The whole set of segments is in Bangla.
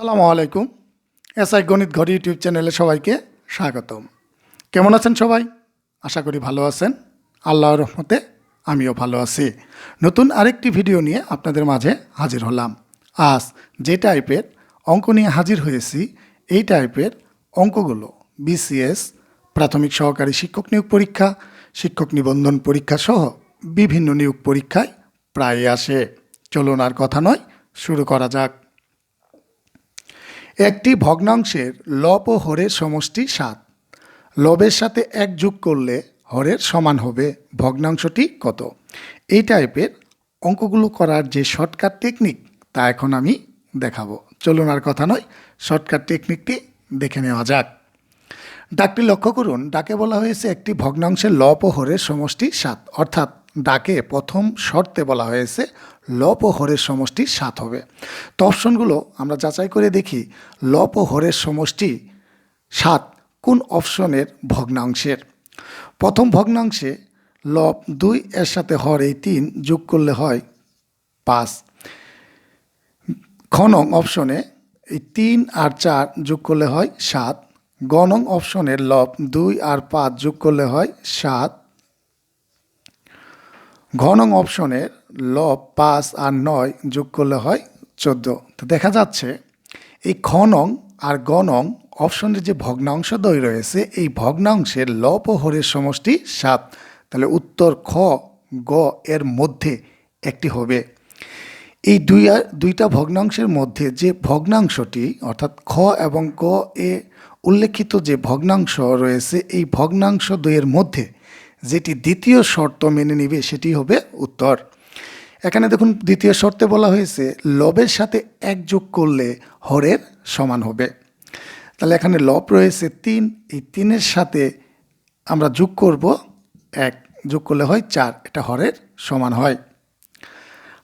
আসসালামু আলাইকুম। এসআই গণিত ঘর ইউটিউব চ্যানেলে সবাইকে স্বাগতম। কেমন আছেন সবাই? আশা করি ভালো আছেন। আল্লাহর রহমতে আমিও ভালো আছি। নতুন আরেকটি ভিডিও নিয়ে আপনাদের মাঝে হাজির হলাম। আজ যে টাইপের অঙ্ক নিয়ে হাজির হয়েছি, এই টাইপের অঙ্কগুলো বিসিএস, প্রাথমিক সহকারী শিক্ষক নিয়োগ পরীক্ষা, শিক্ষক নিবন্ধন পরীক্ষা সহ বিভিন্ন নিয়োগ পরীক্ষায় প্রায় আসে। চলুন আর কথা নয়, শুরু করা যাক। একটি ভগ্নাংশের লব ও হরের সমষ্টি সাত। লবের সাথে এক যোগ করলে হরের সমান হবে, ভগ্নাংশটি কত? এই টাইপের অঙ্কগুলো করার যে শর্টকাট টেকনিক, তা এখন আমি দেখাবো। চলুন আর কথা নয়, শর্টকাট টেকনিকটি দেখে নেওয়া যাক। ডাকটি লক্ষ্য করুন, ডাকে বলা হয়েছে একটি ভগ্নাংশের লব ও হরের সমষ্টি সাত। অর্থাৎ ডাকে প্রথম শর্তে বলা হয়েছে ও হরের সমষ্টি সাত হবে। তো অপশনগুলো আমরা যাচাই করে দেখি ও হরের সমষ্টি সাত কোন অপশনের ভগ্নাংশের? প্রথম ভগ্নাংশে লব দুই এর সাথে হর এই তিন যোগ করলে হয় পাঁচ। খ নং অপশনে এই তিন আর চার যোগ করলে হয় সাত। গণং অপশনের লব দুই আর পাঁচ যোগ করলে হয় সাত। ঘ নং অপশনের লব পাঁচ আর নয় যোগ করলে হয় চোদ্দ। তো দেখা যাচ্ছে এই খ নং আর গ নং অপশনের যে ভগ্নাংশ দ্বয় রয়েছে, এই ভগ্নাংশের লব ও হরের সমষ্টি সাত। তাহলে উত্তর খ, গ এর মধ্যে একটি হবে। এই দুই দুইটা ভগ্নাংশের মধ্যে যে ভগ্নাংশটি, অর্থাৎ খ এবং গ এ উল্লেখিত যে ভগ্নাংশ রয়েছে, এই ভগ্নাংশ দুইয়ের মধ্যে যেটি দ্বিতীয় শর্ত মেনে নিবে, সেটি হবে উত্তর। এখানে দেখুন, দ্বিতীয় শর্তে বলা হয়েছে, লবের সাথে এক যোগ করলে হরের সমান হবে। তাহলে এখানে লব রয়েছে তিন, এই তিনের সাথে আমরা যোগ করব এক, যোগ করলে হয় চার, এটা হরের সমান হয়।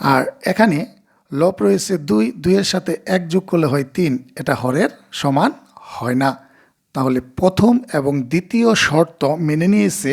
আর এখানে লব রয়েছে দুই, দুইয়ের সাথে এক যোগ করলে হয় তিন, এটা হরের সমান হয় না। তাহলে প্রথম এবং দ্বিতীয় শর্ত মেনে নিয়েছে